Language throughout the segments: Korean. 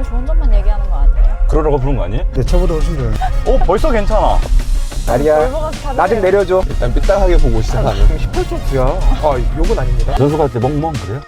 너무 좋은 점만 얘기하는 거 아니에요? 그러라고 부른 거 아니에요? 내 차보다 훨씬 좋아요. 어 벌써 괜찮아 다리야 얼마나 다르게 나좀 내려줘 일단 삐딱하게 보고 시작하면 18.9야. 아, 욕은 아닙니다. 연속할 때 멍멍 그래요?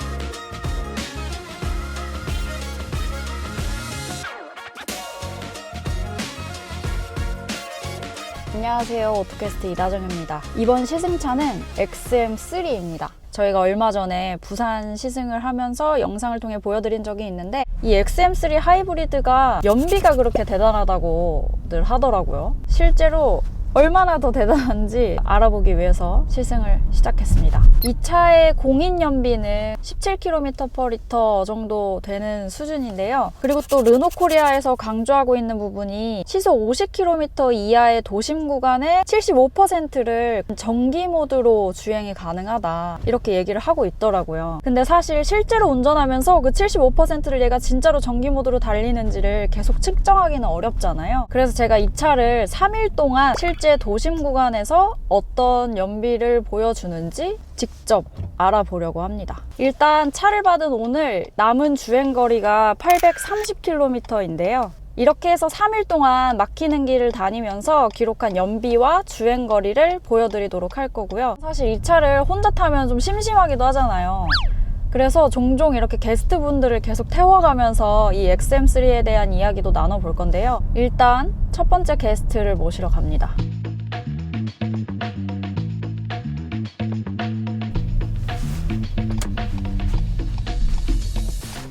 안녕하세요. 오토캐스트 이다정입니다. 이번 시승차는 XM3입니다. 저희가 얼마 전에 부산 시승을 하면서 영상을 통해 보여드린 적이 있는데 이 XM3 하이브리드가 연비가 그렇게 대단하다고들 하더라고요. 실제로 얼마나 더 대단한지 알아보기 위해서 시승을 시작했습니다. 이 차의 공인 연비는 17km/l 정도 되는 수준인데요. 그리고 또 르노 코리아에서 강조하고 있는 부분이 시속 50km 이하의 도심 구간의 75%를 전기 모드로 주행이 가능하다. 이렇게 얘기를 하고 있더라고요. 근데 사실 실제로 운전하면서 그 75%를 얘가 진짜로 전기 모드로 달리는지를 계속 측정하기는 어렵잖아요. 그래서 제가 이 차를 3일 동안 실제 도심 구간에서 어떤 연비를 보여주는지 직접 알아보려고 합니다. 일단 차를 받은 오늘 남은 주행 거리가 830km인데요. 이렇게 해서 3일 동안 막히는 길을 다니면서 기록한 연비와 주행 거리를 보여드리도록 할 거고요. 사실 이 차를 혼자 타면 좀 심심하기도 하잖아요. 그래서 종종 이렇게 게스트 분들을 계속 태워가면서 이 XM3에 대한 이야기도 나눠볼 건데요. 일단 첫 번째 게스트를 모시러 갑니다.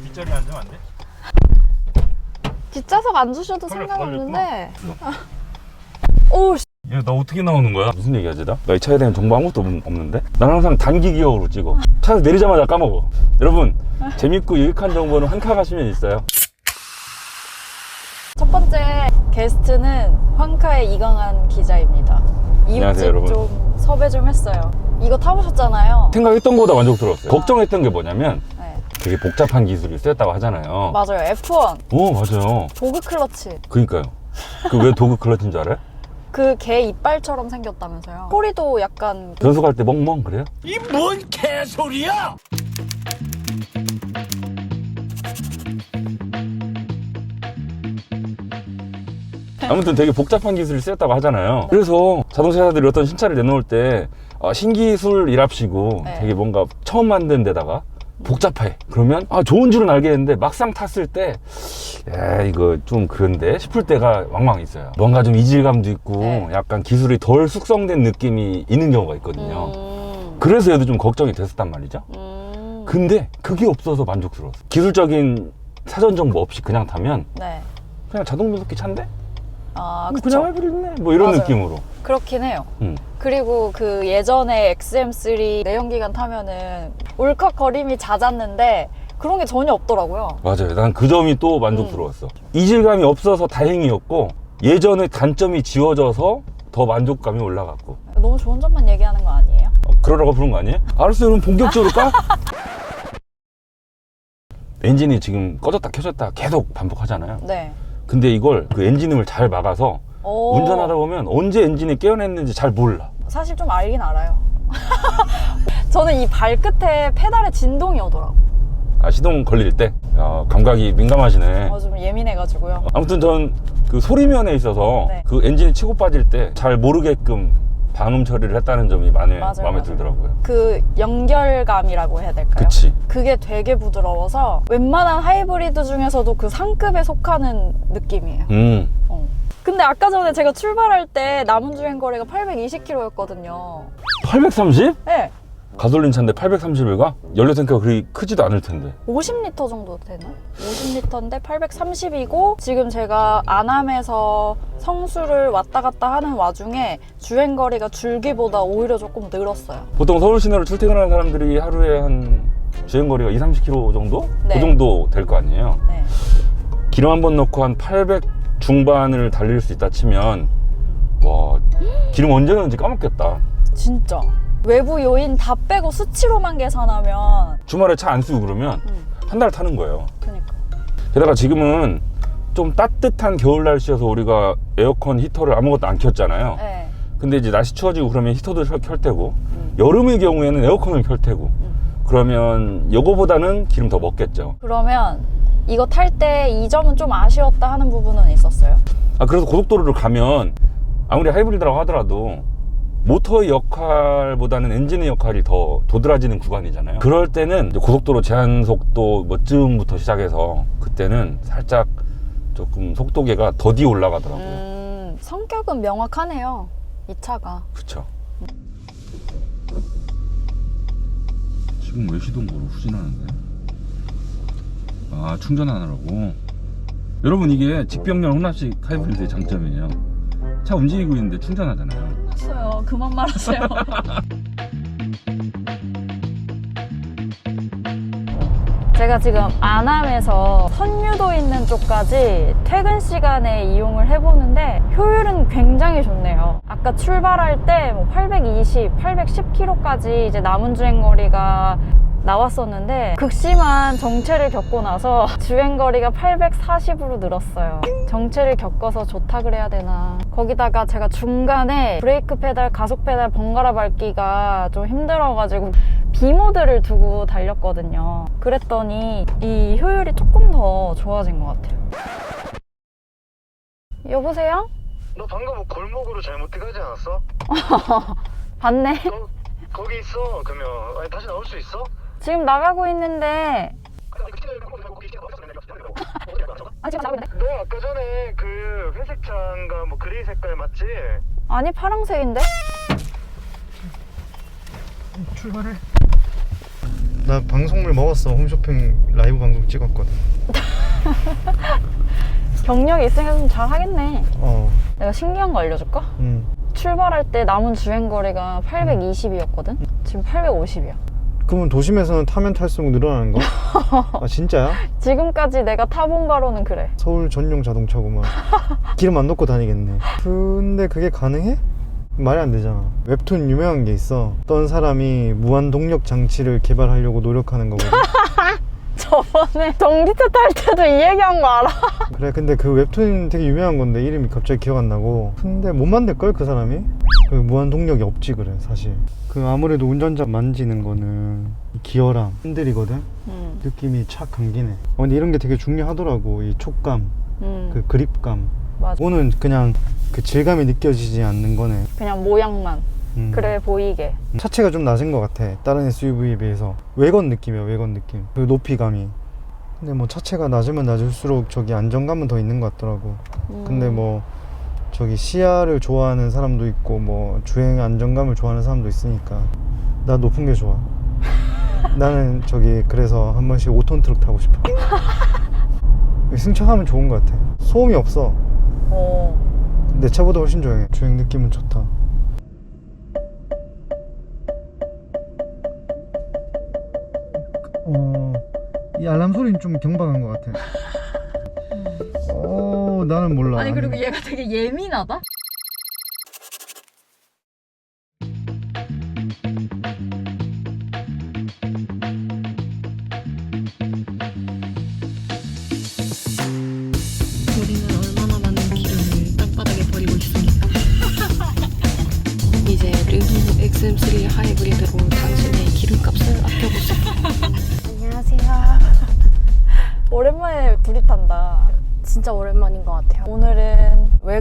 뒷자리에 앉으면 안 돼? 뒷좌석 안 주셔도 걸려, 상관없는데. 걸렸구나. 오, 야, 나 어떻게 나오는 거야? 무슨 얘기하지, 나? 나 이 차에 대한 정보 아무것도 없- 없는데? 난 항상 단기 기억으로 찍어. 차에서 내리자마자 까먹어. 여러분, 재밌고 유익한 정보는 한카 가시면 있어요. 첫 번째 게스트는 황카의 이강한 기자입니다. 안녕하세요, 이웃집 여러분. 좀 섭외 좀 했어요. 이거 타보셨잖아요. 생각했던 것보다 만족스러웠어요. 걱정했던 게 뭐냐면 네, 되게 복잡한 기술이 쓰였다고 하잖아요. 맞아요. F1 오, 맞아요. 도그 클러치. 그니까요. 그 왜 도그 클러치인 줄 알아요? 그 개 이빨처럼 생겼다면서요. 소리도 약간 변속할 때 멍멍 그래요? 아무튼 되게 복잡한 기술이 쓰였다고 하잖아요. 그래서 자동차 회사들이 어떤 신차를 내놓을 때 아, 신기술이랍시고 네. 되게 뭔가 처음 만든 데다가 복잡해. 그러면 아 좋은 줄은 알겠는데 막상 탔을 때 야, 이거 좀 그런데 싶을 때가 왕왕 있어요. 뭔가 좀 이질감도 있고 네. 약간 기술이 덜 숙성된 느낌이 있는 경우가 있거든요. 음, 그래서 얘도 좀 걱정이 됐었단 말이죠. 음, 근데 그게 없어서 만족스러웠어. 기술적인 사전 정보 없이 그냥 타면 네. 그냥 자동 변속기 차인데? 아, 뭐 그쵸. 그냥 해버리네. 뭐 이런 맞아요. 느낌으로. 그렇긴 해요. 음. 그리고 그 예전에 XM3 내연기관 타면은 울컥거림이 잦았는데 그런 게 전혀 없더라고요. 맞아요. 난 그 점이 또 만족스러웠어. 이질감이 없어서 다행이었고 예전의 단점이 지워져서 더 만족감이 올라갔고. 너무 좋은 점만 얘기하는 거 아니에요? 어, 그러라고 부른 거 아니에요? 알았어요. 그럼 본격적으로 까? 엔진이 지금 꺼졌다 켜졌다 계속 반복하잖아요. 네. 근데 이걸 그 엔진음을 잘 막아서 오, 운전하다 보면 언제 엔진이 깨어냈는지 잘 몰라. 사실 좀 알긴 알아요. 저는 이 발끝에 페달에 진동이 오더라고. 아, 시동 걸릴 때 야, 감각이 민감하시네. 어, 좀 예민해가지고요. 아무튼 전 그 소리면에 있어서 네. 그 엔진이 치고 빠질 때 잘 모르게끔 반음 처리를 했다는 점이 많이 맞아요, 마음에 맞아요. 들더라고요. 그 연결감이라고 해야 될까요? 그치. 그게 되게 부드러워서 웬만한 하이브리드 중에서도 그 상급에 속하는 느낌이에요. 음. 어. 근데 아까 전에 제가 출발할 때 남은 주행 거리가 820km였거든요. 830? 네. 가솔린 차인데 830을 가? 연료 탱크가 그리 크지도 않을 텐데. 50리터 정도 되나? 50리터인데 830이고 지금 제가 안암에서 성수를 왔다 갔다 하는 와중에 주행 거리가 줄기보다 오히려 조금 늘었어요. 보통 서울 시내로 출퇴근하는 사람들이 하루에 한 주행 거리가 2, 30km 정도? 네. 그 정도 될 거 아니에요. 네. 기름 한 번 넣고 한 800 중반을 달릴 수 있다 치면 와 기름 언제 넣는지 까먹겠다. 진짜. 외부 요인 다 빼고 수치로만 계산하면 주말에 차 안 쓰고 그러면 음, 한 달 타는 거예요. 그니까. 게다가 지금은 좀 따뜻한 겨울 날씨여서 우리가 에어컨 히터를 아무것도 안 켰잖아요. 네. 근데 이제 날씨 추워지고 그러면 히터도 켤- 켤 테고 음. 여름의 경우에는 에어컨을 켤 테고 음. 그러면 요거보다는 기름 더 먹겠죠. 그러면 이거 탈 때 이 점은 좀 아쉬웠다 하는 부분은 있었어요. 아 그래서 고속도로를 가면 아무리 하이브리드라고 하더라도 모터의 역할보다는 엔진의 역할이 더 도드라지는 구간이잖아요. 그럴 때는 고속도로 제한 속도 뭐쯤부터 시작해서 그때는 살짝 조금 속도계가 더디 올라가더라고요. 음, 성격은 명확하네요. 이 차가. 그쵸. 지금 왜 시동거로 후진하는데? 아 충전하느라고. 여러분 이게 직병렬 혼합식 하이브리드의 장점이에요. 차 움직이고 있는데 충전하잖아요. 그만 말하세요. 제가 지금 안암에서 선유도 있는 쪽까지 퇴근 시간에 이용을 해보는데 효율은 굉장히 좋네요. 아까 출발할 때 뭐 820, 810km까지 이제 남은 주행 거리가 나왔었는데 극심한 정체를 겪고 나서 주행 거리가 840으로 늘었어요. 정체를 겪어서 좋다 그래야 되나. 거기다가 제가 중간에 브레이크 페달, 가속 페달 번갈아 밟기가 좀 힘들어가지고 B 모드를 두고 달렸거든요. 그랬더니 이 효율이 조금 더 좋아진 것 같아요. 여보세요? 너 방금 뭐 골목으로 잘못 들어가지 않았어? 봤네. 너 거기 있어. 그러면 아니, 다시 나올 수 있어? 지금 나가고 있는데 아 지금 나가고 있는데? 너 아까 전에 그 회색 차인가 뭐 그레이 색깔 맞지? 아니 파랑색인데? 출발해. 나 방송물 먹었어. 홈쇼핑 라이브 방송 찍었거든. 경력이 있으니까 좀 잘하겠네. 어. 내가 신기한 거 알려줄까? 음. 출발할 때 남은 주행 거리가 820이었거든? 지금 850이야. 그러면 도심에서는 타면 탈수록 늘어나는 거? 아 진짜야? 지금까지 내가 타본 바로는 그래. 서울 전용 자동차구만. 기름 안 넣고 다니겠네. 근데 그게 가능해? 말이 안 되잖아. 웹툰 유명한 게 있어. 어떤 사람이 무한 동력 장치를 개발하려고 노력하는 거거든. 저번에 전기차 탈 때도 이 얘기한 거 알아? 그래 근데 그 웹툰 되게 유명한 건데 이름이 갑자기 기억 안 나고 근데 못 만들걸 그 사람이? 그 무한 동력이 없지 그래 사실. 그 아무래도 운전자 만지는 거는 이 기어랑 핸들이거든? 음, 느낌이 착 감기네. 어, 근데 이런 게 되게 중요하더라고 이 촉감. 음, 그 그립감. 맞아. 오는 그냥 그 질감이 느껴지지 않는 거네. 그냥 모양만. 음. 그래 보이게. 차체가 좀 낮은 것 같아 다른 SUV에 비해서. 외건 느낌이야 외건 느낌. 그 높이감이. 근데 뭐 차체가 낮으면 낮을수록 저기 안정감은 더 있는 것 같더라고. 음. 근데 뭐 저기 시야를 좋아하는 사람도 있고 뭐 주행 안정감을 좋아하는 사람도 있으니까 나 높은 게 좋아. 나는 저기 그래서 한 번씩 5톤 트럭 타고 싶어. 승차감은 좋은 것 같아. 소음이 없어. 어, 내 차보다 훨씬 조용해. 주행 느낌은 좋다. 어, 이 알람 소리는 좀 경박한 것 같아. 어, 나는 몰라 아니 그리고 얘가 되게 예민하다.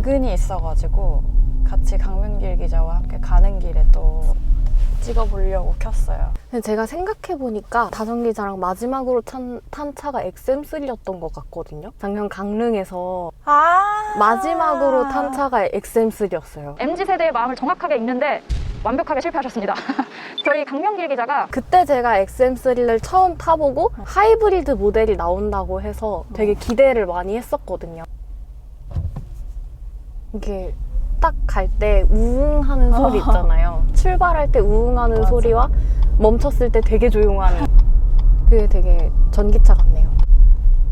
외근이 있어가지고 같이 강명길 기자와 함께 가는 길에 또 찍어보려고 켰어요. 근데 제가 생각해보니까 다정 기자랑 마지막으로 탄, 탄 차가 XM3였던 것 같거든요. 작년 강릉에서 아 마지막으로 탄 차가 XM3였어요. MZ 세대의 마음을 정확하게 읽는데 완벽하게 실패하셨습니다. 저희 강명길 기자가 그때 제가 XM3를 처음 타보고 하이브리드 모델이 나온다고 해서 되게 기대를 많이 했었거든요. 이게 딱 갈 때 우웅 하는 소리 있잖아요. 출발할 때 우웅 하는 맞아. 소리와 멈췄을 때 되게 조용한 그게 되게 전기차 같네요.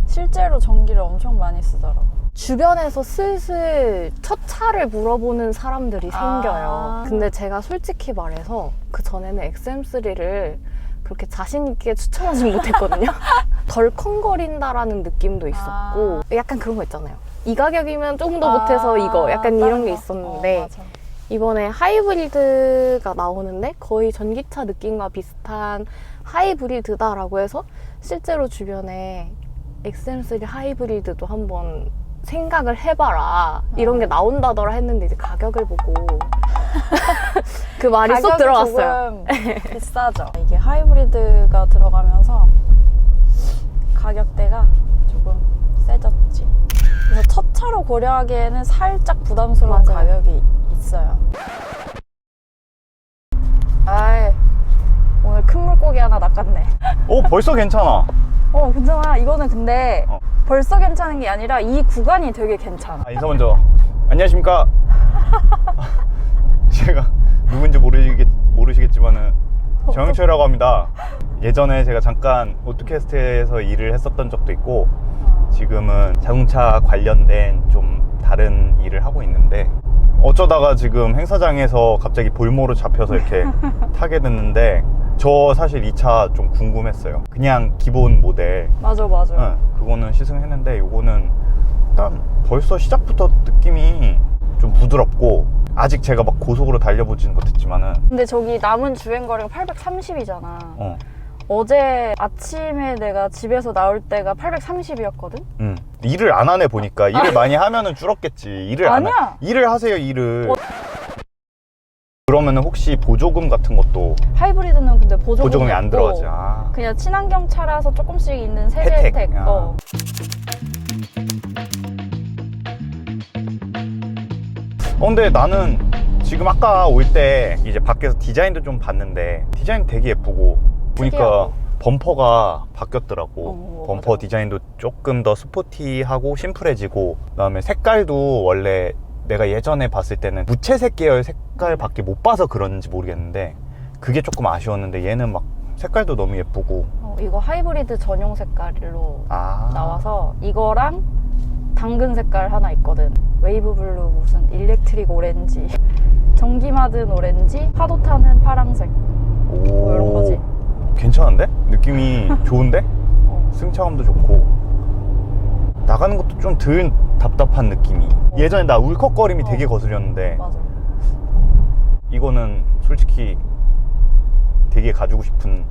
실제로 전기를 엄청 많이 쓰더라고. 주변에서 슬슬 첫 차를 물어보는 사람들이 아. 생겨요. 근데 제가 솔직히 말해서 그 전에는 XM3를 그렇게 자신 있게 추천하진 못했거든요. 덜컹거린다라는 느낌도 있었고, 약간 그런 거 있잖아요. 이 가격이면 조금 더 못해서 이거, 약간 이런 아, 게 거. 있었는데, 어. 이번에 하이브리드가 나오는데 거의 전기차 느낌과 비슷한 하이브리드다라고 해서 실제로 주변에 XM3 하이브리드도 한번 생각을 해봐라 이런 게 나온다더라 했는데 이제 가격을 보고 그 말이 쏙 들어갔어요. 조금 비싸죠. 이게 하이브리드가 들어가면서 가격대가 조금 세졌지. 그래서 첫 차로 고려하기에는 살짝 부담스러운 맞아요. 가격이 있어요. 아이, 오늘 큰 물고기 하나 낚았네. 오 벌써 괜찮아. 어, 괜찮아. 이거는 근데 어. 벌써 괜찮은 게 아니라 이 구간이 되게 괜찮아. 아, 인사 먼저. 안녕하십니까. 제가 누군지 모르겠, 모르시겠지만은 정영철이라고 합니다. 예전에 제가 잠깐 오토캐스트에서 일을 했었던 적도 있고 지금은 자동차 관련된 좀 다른 일을 하고 있는데 어쩌다가 지금 행사장에서 갑자기 볼모로 잡혀서 이렇게 타게 됐는데 저 사실 이 차 좀 궁금했어요. 그냥 기본 모델 맞아, 맞아. 응, 그거는 시승했는데 요거는 일단 벌써 시작부터 느낌이 좀 부드럽고 아직 제가 막 고속으로 달려보지는 못했지만은 근데 저기 남은 주행 거리가 830이잖아. 어, 어제 아침에 내가 집에서 나올 때가 830이었거든? 음. 일을 안 하네 보니까 일을 많이 하면은 줄었겠지. 일을 안 아니야. 하, 일을 하세요 일을. 어. 그러면은 혹시 보조금 같은 것도 하이브리드는 근데 보조금이, 보조금이 안 없고 들어가지. 아. 그냥 친환경 차라서 조금씩 있는 세제 혜택. 혜택. 아. 어. 어, 근데 나는 지금 아까 올 때 이제 밖에서 디자인도 좀 봤는데 디자인 되게 예쁘고 보니까 특이하고. 범퍼가 바뀌었더라고. 어, 범퍼 맞아. 디자인도 조금 더 스포티하고 심플해지고 그다음에 색깔도 원래 내가 예전에 봤을 때는 무채색 계열 색깔밖에 못 봐서 그런지 모르겠는데 그게 조금 아쉬웠는데 얘는 막 색깔도 너무 예쁘고 어, 이거 하이브리드 전용 색깔로 아 나와서 이거랑 당근 색깔 하나 있거든. 웨이브 블루 무슨 일렉트릭 오렌지, 전기마든 오렌지, 파도 타는 파랑색. 오, 뭐 이런 거지. 괜찮은데? 느낌이 좋은데? 어. 승차감도 좋고 나가는 것도 좀 덜 답답한 느낌이 예전에 나 울컥거림이 되게 어. 거슬렸는데 맞아. 이거는 솔직히 되게 가지고 싶은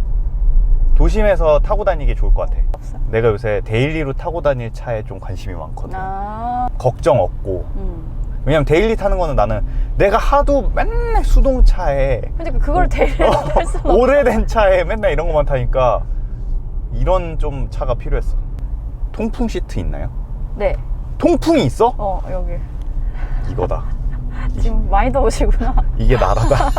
도심에서 타고 다니기 좋을 것 같아 없어. 내가 요새 데일리로 타고 다닐 차에 좀 관심이 많거든 아, 걱정 없고 음. 왜냐면 데일리 타는 거는 나는 내가 하도 맨날 수동차에 근데 그걸 할 수는 없어. 오래된 차에 맨날 이런 것만 타니까 이런 좀 차가 필요했어 통풍 시트 있나요? 네. 통풍이 있어? 어, 여기. 이거다 지금 많이 더우시구나. 이게 나라다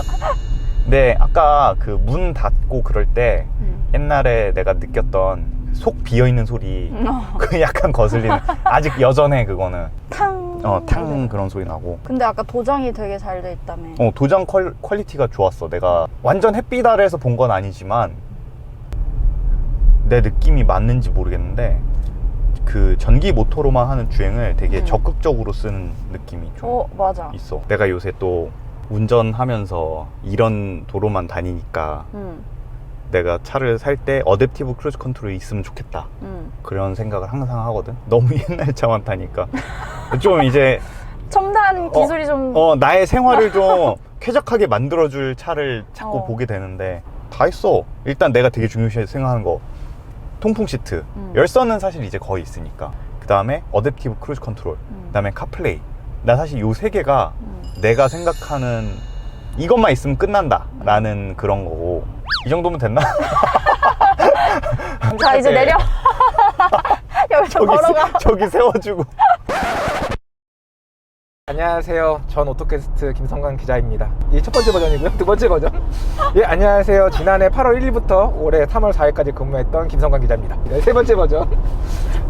근데 아까 그 문 닫고 그럴 때 음. 옛날에 내가 느꼈던 속 비어있는 소리 어. 그 약간 거슬리는 아직 여전해 그거는 탕. 어탕 네. 그런 소리 나고 근데 아까 도장이 되게 잘 돼 있다며. 어 도장 퀄, 퀄리티가 좋았어 내가 완전 햇빛 아래에서 본 건 아니지만 내 느낌이 맞는지 모르겠는데 그 전기 모터로만 하는 주행을 되게 음. 적극적으로 쓰는 느낌이 좀 어, 맞아. 있어 내가 요새 또 운전하면서 이런 도로만 다니니까 음, 내가 차를 살 때 어댑티브 크루즈 컨트롤이 있으면 좋겠다 음. 그런 생각을 항상 하거든 너무 옛날 차만 타니까 좀 이제 첨단 기술이 좀. 어 나의 생활을 좀 쾌적하게 만들어줄 차를 자꾸 어. 보게 되는데 다 있어 일단 내가 되게 중요시 생각하는 거 통풍 시트 음. 열선은 사실 이제 거의 있으니까 그 다음에 어댑티브 크루즈 컨트롤 음. 그 다음에 카플레이 나 사실 요 세 개가 음. 내가 생각하는 이것만 있으면 끝난다 라는 그런 거고 이 정도면 됐나? 자, 이제 네. 내려. 여기서 저기, 걸어가. 세, 저기 세워주고 안녕하세요. 전 오토캐스트 김성관 기자입니다. 이 첫 번째 버전이고요. 두 번째 버전. 예, 안녕하세요. 지난해 8월 1일부터 올해 3월 4일까지 근무했던 김성관 기자입니다. 네, 세 번째 버전.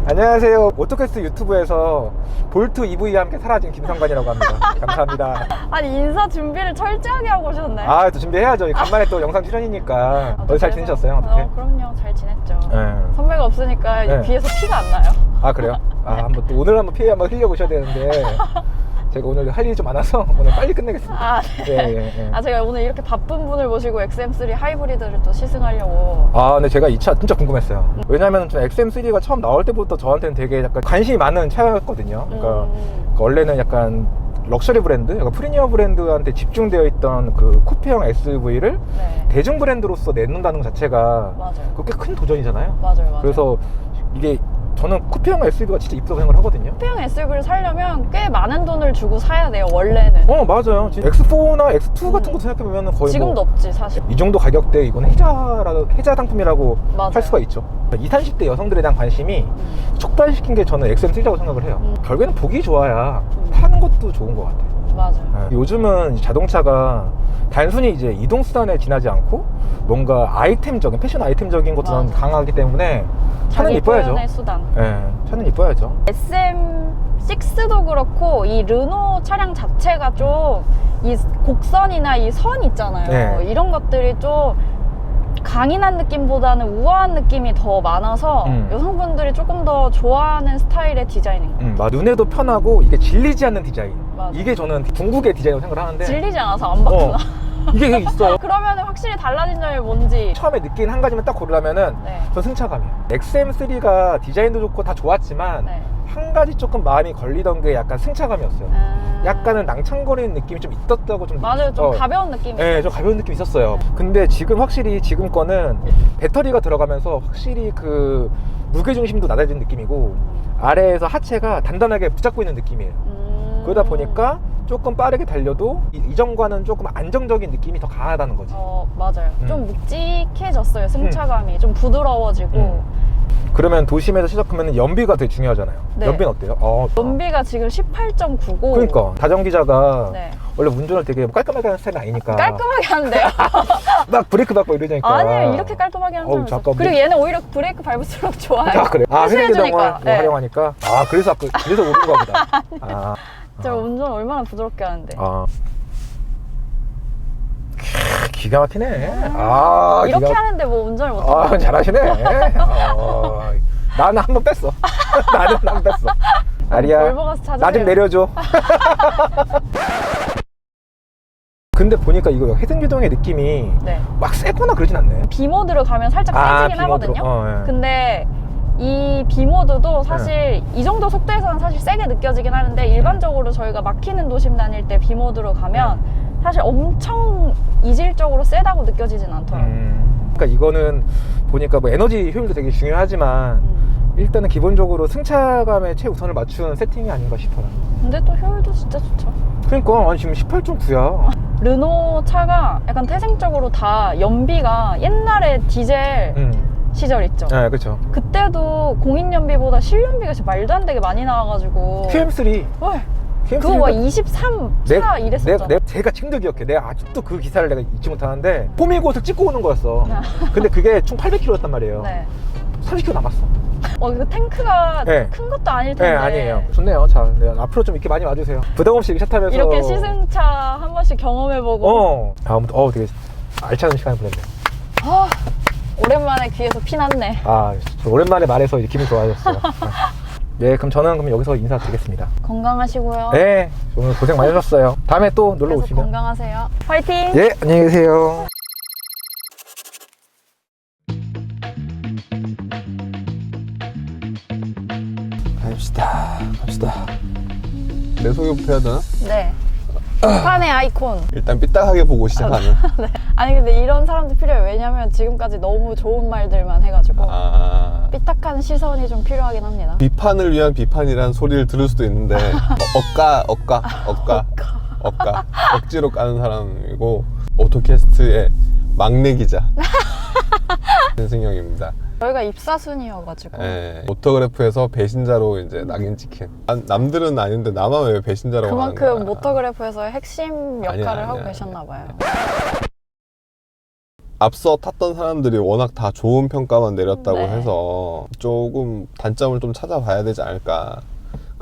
안녕하세요. 오토캐스트 유튜브에서 볼트 EV와 함께 사라진 김성관이라고 합니다. 감사합니다. 아니, 인사 준비를 철저하게 하고 오셨네. 아, 또 준비해야죠. 간만에 또 영상 출연이니까. 어떻게 잘 어떡해요? 지내셨어요? 어떻게? 어, 그럼요. 잘 지냈죠. 네. 선배가 없으니까 네. 비에서 피가 안 나요. 아, 그래요? 아, 한번 또 오늘 한번 피해 한번 흘려보셔야 되는데. 제가 오늘 할 일이 좀 많아서 오늘 빨리 끝내겠습니다. 아, 예, 네. 예, 예. 아, 제가 오늘 이렇게 바쁜 분을 모시고 XM3 하이브리드를 또 시승하려고. 아, 근데 제가 이 차 진짜 궁금했어요. 왜냐면 좀 XM3가 처음 나올 때부터 저한테는 되게 약간 관심이 많은 차였거든요. 그러니까 음. 원래는 약간 럭셔리 브랜드, 약간 프리미엄 브랜드한테 집중되어 있던 그 쿠페형 SUV를 네. 대중 브랜드로서 내놓는다는 것 자체가 맞아요. 그게 꽤큰 도전이잖아요. 맞아요, 맞아요. 그래서 이게 저는 쿠페형 SUV가 진짜 이쁘다고 생각을 하거든요. 쿠페형 SUV를 사려면 꽤 많은 돈을 주고 사야 돼요, 원래는. 어 맞아요. 지금 X4나 X2 같은 것도 생각해보면 거의 지금도 뭐 없지, 사실. 이 정도 가격대 이건 해자라 해자 상품이라고 맞아요. 할 수가 있죠. 20, 30대 여성들에 대한 관심이 촉발시킨 게 저는 XM3라고 생각을 해요. 음. 결국에는 보기 좋아야 음. 타는 것도 좋은 것 같아요. 맞아요. 네. 요즘은 이 자동차가 단순히 이제 이동 수단에 지나지 않고 뭔가 아이템적인 패션 아이템적인 것도 맞아. 강하기 때문에 차는 자기 이뻐야죠. 표현의 수단. 예, 차는 이뻐야죠. SM6도 그렇고 이 르노 차량 자체가 좀 이 곡선이나 이 선 있잖아요. 네. 이런 것들이 좀 강인한 느낌보다는 우아한 느낌이 더 많아서 음. 여성분들이 조금 더 좋아하는 스타일의 디자인인 것 같아요. 음, 막 눈에도 편하고 이게 질리지 않는 디자인. 맞아. 이게 저는 궁극의 디자인이라고 생각을 하는데 질리지 않아서 안 바꾸나? 어, 이게 있어요. 그러면 확실히 달라진 점이 뭔지. 처음에 느낀 한 가지만 딱 고르려면은 네. 전 승차감이에요. XM3가 디자인도 좋고 다 좋았지만 네. 한 가지 조금 마음이 걸리던 게 약간 승차감이었어요. 음. 약간은 낭창거리는 느낌이 좀 있었다고 좀 맞아요. 좀 어, 가벼운 느낌이. 네, 좀 가벼운 느낌이 있었어요. 근데 지금 확실히 지금 거는 배터리가 들어가면서 확실히 그 무게 중심도 낮아진 느낌이고 아래에서 하체가 단단하게 붙잡고 있는 느낌이에요. 음. 그러다 보니까 조금 빠르게 달려도 이- 이전과는 조금 안정적인 느낌이 더 강하다는 거지. 어 맞아요. 음. 좀 묵직해졌어요. 승차감이 좀 부드러워지고 음. 그러면 도심에서 시작하면 연비가 되게 중요하잖아요. 네. 연비는 어때요? 어, 연비가 지금 18.9고. 그러니까 다정 기자가 네. 원래 운전을 되게 깔끔하게 하는 스타일이 아니니까 깔끔하게 하는데요. 막 브레이크 밟고 이러니까 아니에요. 이렇게 깔끔하게 하는 어우, 사람. 잠깐 그리고 뭐- 얘는 오히려 브레이크 밟을수록 좋아요. 아 그래? 아 회수해주니까. 회생제동을 뭐 네. 활용하니까 아 그래서 아까 그래서 오른가 보다 아, 제가 운전 얼마나 부드럽게 하는데. 아. 캬, 기가 막히네 아 이렇게 기가... 하는데 뭐 운전을 못하고. 아 잘하시네 어, 나는 한 번 뺐어 나는 한 번 뺐어 아리야 볼보 가서 찾으세요. 나 좀 내려줘 근데 보니까 이거 회생제동의 느낌이 네. 막 세거나 그러진 않네 비모드로 가면 살짝 세지긴 비모드로. 하거든요. 어, 예. 근데 이 비모드도 사실 네. 이 정도 속도에서는 사실 세게 느껴지긴 하는데 일반적으로 저희가 막히는 도심 다닐 때 비모드로 가면 네. 사실 엄청 이질적으로 세다고 느껴지진 않더라고요. 음, 그러니까 이거는 보니까 뭐 에너지 효율도 되게 중요하지만 음. 일단은 기본적으로 승차감에 최우선을 맞추는 세팅이 아닌가 싶어요. 근데 또 효율도 진짜 좋죠. 그러니까 아니 지금 18.9야. 르노 차가 약간 태생적으로 다 연비가 옛날에 디젤 음. 시절 있죠. 네, 그렇죠. 그때도 공인 연비보다 실연비가 진짜 말도 안 되게 많이 나와가지고 QM3. 헐, QM3 그거 막 23차 이랬었잖아. 내가, 제가 지금도 기억해. 내가 아직도 그 기사를 내가 잊지 못하는데 호미곶을 찍고 오는 거였어. 근데 그게 총 800km였단 말이에요. 네. 30km 남았어. 어, 그 탱크가 네. 큰 것도 아닐 텐데. 네, 아니에요. 좋네요. 자, 네, 앞으로 좀 이렇게 많이 와주세요. 부담 없이 이렇게 차 타면서 이렇게 시승차 한 번씩 경험해보고. 어. 아무튼 어 되게 알찬 시간을 보냈네. 아, 오랜만에 귀에서 피 났네. 아, 저 오랜만에 말해서 기분 좋아졌어요. 네, 그럼 저는 그럼 여기서 인사드리겠습니다. 건강하시고요. 네, 오늘 고생 많으셨어요. 다음에 또 놀러 계속 오시면. 건강하세요. 화이팅! 예, 안녕히 계세요. 갑시다 갑시다 내 소개부터 해야 되나? 네. 판의 아이콘. 일단 삐딱하게 보고 시작하는. 아니 근데 이런 사람도 필요해요. 왜냐면 지금까지 너무 좋은 말들만 해가지고 아. 삐딱한 시선이 좀 필요하긴 합니다. 비판을 위한 비판이란 소리를 들을 수도 있는데 어, 억까 억까 억까 억까 억지로 까는 사람이고 오토캐스트의 막내 기자. 신승영입니다 저희가 입사 순이어가지고 예, 오토그래프에서 배신자로 이제 낙인 찍힌 남- 남들은 아닌데 나만 왜 배신자라고 하는 거야 그만큼 모터그래프에서의 핵심 역할을 아니야, 하고 아니야, 계셨나 봐요. 앞서 탔던 사람들이 워낙 다 좋은 평가만 내렸다고 네. 해서 조금 단점을 좀 찾아봐야 되지 않을까.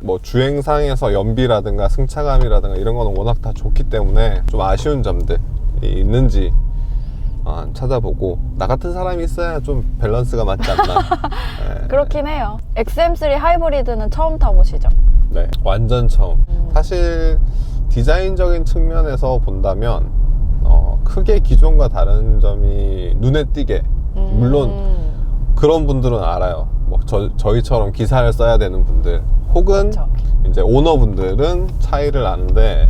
뭐 주행상에서 연비라든가 승차감이라든가 이런 거는 워낙 다 좋기 때문에 좀 아쉬운 점들이 있는지 어, 찾아보고 나 같은 사람이 있어야 좀 밸런스가 맞지 않나. 네. 그렇긴 해요. XM3 하이브리드는 처음 타보시죠? 네, 완전 처음. 음. 사실 디자인적인 측면에서 본다면 어, 크게 기존과 다른 점이 눈에 띄게 물론 음, 그런 분들은 알아요. 뭐 저, 저희처럼 기사를 써야 되는 분들 혹은 그쵸. 이제 오너분들은 차이를 아는데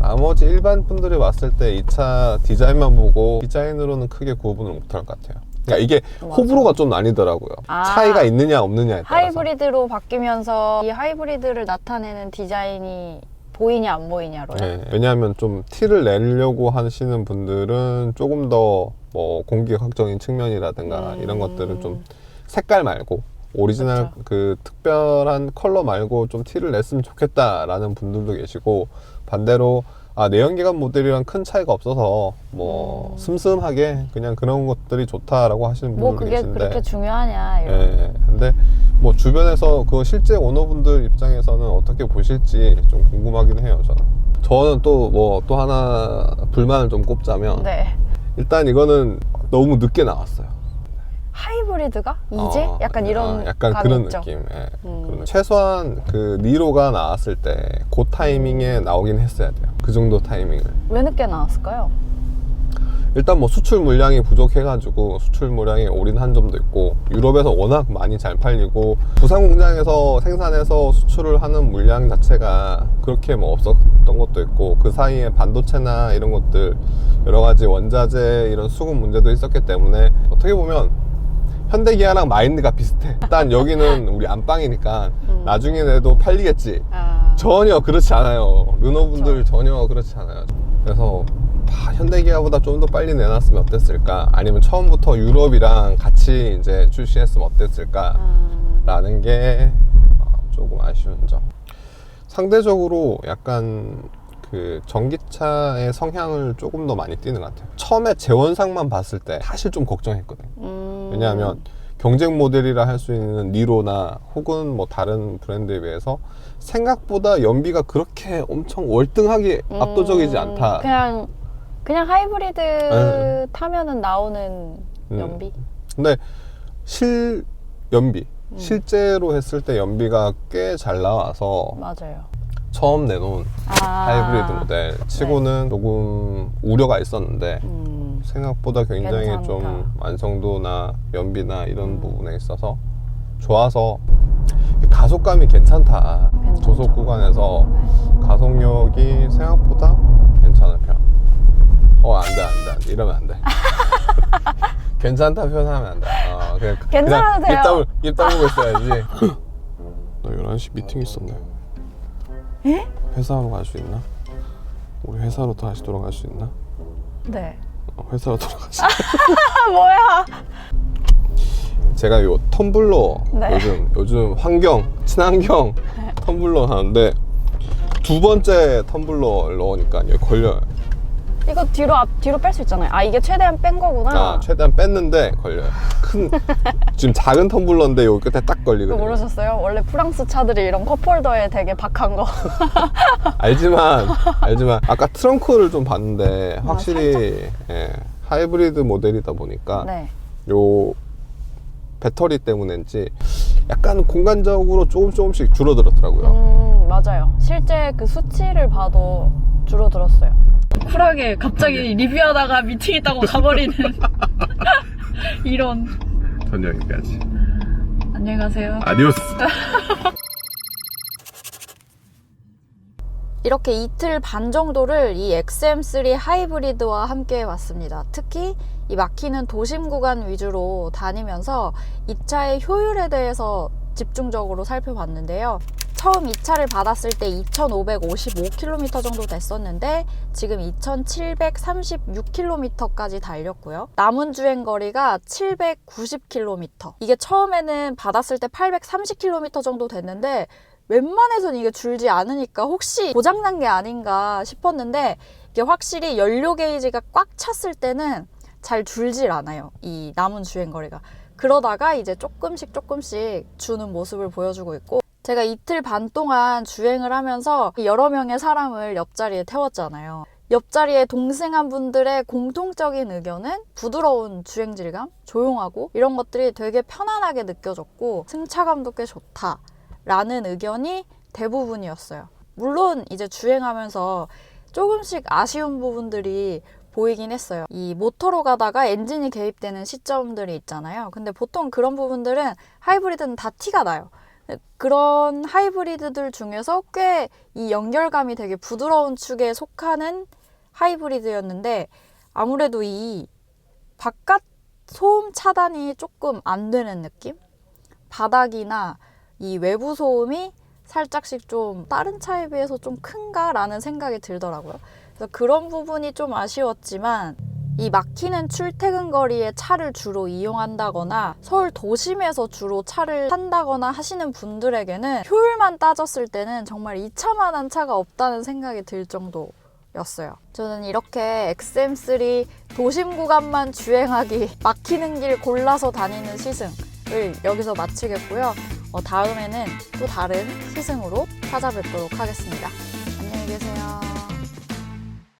나머지 일반 분들이 왔을 때 이 차 디자인만 보고 디자인으로는 크게 구분을 못할 것 같아요. 그러니까 이게 맞아. 호불호가 좀 나뉘더라고요. 아. 차이가 있느냐 없느냐에 따라서. 하이브리드로 바뀌면서 이 하이브리드를 나타내는 디자인이 보이냐 안 보이냐로요. 네, 왜냐하면 좀 티를 내려고 하시는 분들은 조금 더 뭐 공기각적인 측면이라든가 음. 이런 것들은 좀 색깔 말고 오리지널 그쵸. 그 특별한 컬러 말고 좀 티를 냈으면 좋겠다라는 분들도 계시고 반대로 아 내연기관 모델이랑 큰 차이가 없어서 뭐 음. 슴슴하게 그냥 그런 것들이 좋다라고 하시는 분들도 뭐 그게 계신데 그렇게 중요하냐 이런. 예, 근데 뭐 주변에서 그 실제 오너분들 입장에서는 어떻게 보실지 좀 궁금하긴 해요, 저는. 저는 또 뭐 또 하나 불만을 좀 꼽자면 네. 일단 이거는 너무 늦게 나왔어요. 하이브리드가 이제 어, 약간 이런 아, 약간 그런 있죠. 느낌. 예, 음. 그런 느낌. 최소한 그 니로가 나왔을 때 그 타이밍에 나오긴 했어야 돼요. 그 정도 타이밍을. 왜 늦게 나왔을까요? 일단 뭐 수출 물량이 부족해가지고 수출 물량에 올인한 점도 있고 유럽에서 워낙 많이 잘 팔리고 부산 공장에서 생산해서 수출을 하는 물량 자체가 그렇게 뭐 없었던 것도 있고 그 사이에 반도체나 이런 것들 여러 가지 원자재 이런 수급 문제도 있었기 때문에 어떻게 보면 현대기아랑 마인드가 비슷해. 일단 여기는 우리 안방이니까 음. 나중에라도 팔리겠지. 아, 전혀 그렇지 않아요. 르노분들 전혀 그렇지 않아요. 그래서 아, 현대기아보다 좀 더 빨리 내놨으면 어땠을까? 아니면 처음부터 유럽이랑 같이 이제 출시했으면 어땠을까? 음, 라는 게 어, 조금 아쉬운 점. 상대적으로 약간 그 전기차의 성향을 조금 더 많이 띠는 것 같아요. 처음에 재원상만 봤을 때 사실 좀 걱정했거든. 요 음, 왜냐하면 경쟁 모델이라 할 수 있는 니로나 혹은 뭐 다른 브랜드에 비해서 생각보다 연비가 그렇게 엄청 월등하게 음, 압도적이지 않다. 그냥 그냥 하이브리드 네. 타면은 나오는 음. 연비. 근데 실 연비 음. 실제로 했을 때 연비가 꽤 잘 나와서 맞아요. 처음 내놓은 아, 하이브리드 모델 치고는 조금 우려가 있었는데 음, 생각보다 굉장히 괜찮다. 좀 완성도나 연비나 이런 음. 부분에 있어서 좋아서 가속감이 괜찮다. 괜찮죠. 조속 구간에서 가속력이 생각보다 괜찮은 편. 어, 안 돼, 안 돼, 안 돼. 이러면 안 돼. 괜찮다 표현하면 안 돼. 어, 그냥, 그냥 입 돼요. 다물, 입 다물고 있어야지. 나 11시 미팅 있었네. 에? 회사로 갈 수 있나? 우리 회사로 다시 돌아갈 수 있나? 네. 어, 회사로 돌아가자. 아 뭐야? 제가 요 텀블러 네. 요즘 요즘 환경 친환경 텀블러 하는데 두 번째 텀블러 넣으니까 이게 걸려요. 이거 뒤로 앞 뒤로 뺄 수 있잖아요. 아 이게 최대한 뺀 거구나. 아 최대한 뺐는데 걸려요. 큰 지금 작은 텀블러인데 여기 끝에 딱 그거 걸리거든요. 모르셨어요? 원래 프랑스 차들이 이런 컵홀더에 되게 박한 거. 알지만 알지만 아까 트렁크를 좀 봤는데 아, 확실히 예, 하이브리드 모델이다 보니까 네. 요 배터리 때문인지 약간 공간적으로 조금 조금씩 줄어들었더라고요. 음 맞아요. 실제 그 수치를 봐도 줄어들었어요. 쿨하게 갑자기 리뷰하다가 미팅 있다고 가버리는 이런. 전 여기까지. 안녕히 가세요. 아디오스. 이렇게 이틀 반 정도를 이 XM3 하이브리드와 함께 왔습니다. 특히 이 막히는 도심 구간 위주로 다니면서 이 차의 효율에 대해서 집중적으로 살펴봤는데요. 처음 이 차를 받았을 때 2,555km 정도 됐었는데 지금 2,736km까지 달렸고요. 남은 주행 거리가 790km. 이게 처음에는 받았을 때 830km 정도 됐는데 웬만해선 이게 줄지 않으니까 혹시 고장난 게 아닌가 싶었는데 이게 확실히 연료 게이지가 꽉 찼을 때는 잘 줄질 않아요. 이 남은 주행 거리가. 그러다가 이제 조금씩 조금씩 주는 모습을 보여주고 있고 제가 이틀 반 동안 주행을 하면서 여러 명의 사람을 옆자리에 태웠잖아요. 옆자리에 동승한 분들의 공통적인 의견은 부드러운 주행 질감, 조용하고 이런 것들이 되게 편안하게 느껴졌고 승차감도 꽤 좋다. 라는 의견이 대부분이었어요. 물론 이제 주행하면서 조금씩 아쉬운 부분들이 보이긴 했어요. 이 모터로 가다가 엔진이 개입되는 시점들이 있잖아요. 근데 보통 그런 부분들은 하이브리드는 다 티가 나요. 그런 하이브리드들 중에서 꽤 이 연결감이 되게 부드러운 축에 속하는 하이브리드였는데 아무래도 이 바깥 소음 차단이 조금 안 되는 느낌? 바닥이나 이 외부 소음이 살짝씩 좀 다른 차에 비해서 좀 큰가라는 생각이 들더라고요. 그래서 그런 부분이 좀 아쉬웠지만 이 막히는 출퇴근 거리에 차를 주로 이용한다거나 서울 도심에서 주로 차를 탄다거나 하시는 분들에게는 효율만 따졌을 때는 정말 이 차만한 차가 없다는 생각이 들 정도 였어요. 저는 이렇게 XM3 도심 구간만 주행하기 막히는 길 골라서 다니는 시승을 여기서 마치겠고요. 어, 다음에는 또 다른 시승으로 찾아뵙도록 하겠습니다. 안녕히 계세요.